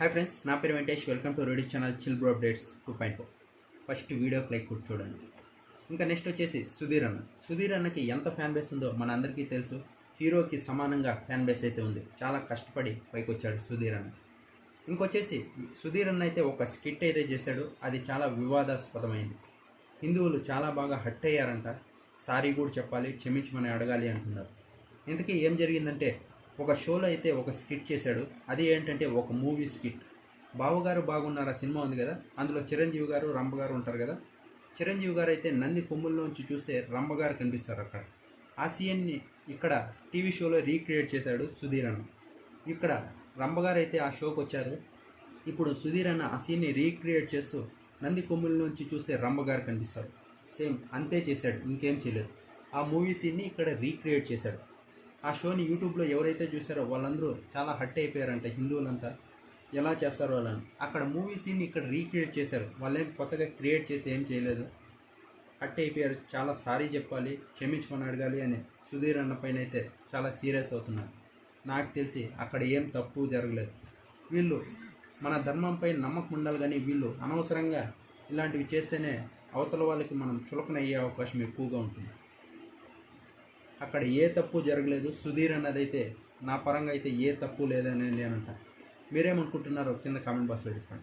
Hi friends నా పేరు Venkatesh. Welcome to ready channel chill bro updates two point four. First video like కూడా చూడండి. ఇంకా next వచ్చేసి సుధీర్ అన్న. సుధీర్ అన్నకి ఎంత ఫ్యాన్ బేస్ ఉందో మన అందరికీ తెలుసు. హీరోకి సమానంగా ఫ్యాన్ బేస్ అయితే ఉంది. చాలా కష్టపడి పైకి వచ్చాడు సుధీర్ అన్న. ఇంకొచ్చేసి సుధీర్ అన్న అయితే ఒక స్కిట్ అయితే చేశాడు. అది చాలా వివాదాస్పదమైంది. హిందువులు చాలా బాగా హట్ అయ్యారంట. సారీ కూడా చెప్పాలి క్షమించమని అడగాలి అంటున్నారు. ఇంతకీ ఏం జరిగిందంటే ఒక షోలో అయితే ఒక స్కిట్ చేశాడు. అది ఏంటంటే ఒక మూవీ స్కిట్. బావగారు బాగున్నారా? సినిమా ఉంది కదా? అందులో చిరంజీవి గారు రంభ గారు ఉంటారు కదా? చిరంజీవి గారు అయితే నంది కొమ్ముల్లోంచి చూస్తే రంభ గారు కనిపిస్తారు అక్కడ. ఆ సీఎన్ని ఇక్కడ టీవీ షోలో రీక్రియేట్ చేశాడు సుధీర్ అన్న. ఇక్కడ రంభ గారు అయితే ఆ షోకి వచ్చారు. ఇప్పుడు సుధీర్ అన్న ఆ సీన్ని రీక్రియేట్ చేస్తూ నంది కొమ్ముల నుంచి చూస్తే రంభ గారు కనిపిస్తారు. సేమ్ అంతే చేశాడు. ఇంకేం చేయలేదు. ఆ మూవీ సీన్ని ఇక్కడ రీక్రియేట్ చేశాడు. ఆ షోని యూట్యూబ్లో ఎవరైతే చూసారో వాళ్ళందరూ చాలా హట్ అయిపోయారంట హిందువులంతా. ఎలా చేస్తారో వాళ్ళని? అక్కడ మూవీ సీన్ ఇక్కడ రీక్రియేట్ చేశారు. వాళ్ళేం కొత్తగా క్రియేట్ చేసి ఏం చేయలేదు. హట్ అయిపోయారు. చాలా సారీ చెప్పాలి క్షమించమని అడగాలి అని సుధీర్ అన్న పైన అయితే చాలా సీరియస్ అవుతున్నారు. నాకు తెలిసి అక్కడ ఏం తప్పు జరగలేదు. వీళ్ళు మన ధర్మంపై నమ్మకం ఉండాలి కానీ వీళ్ళు అనవసరంగా ఇలాంటివి చేస్తేనే అవతల వాళ్ళకి మనం చులకన అయ్యే అవకాశం ఎక్కువగా ఉంటుంది. అక్కడ ఏ తప్పు జరగలేదు సుధీర్ అన్నదైతే నా పరంగా అయితే ఏ తప్పు లేదని నేనంట. మీరేమనుకుంటున్నారో కింద కామెంట్ బాక్స్లో చెప్పండి.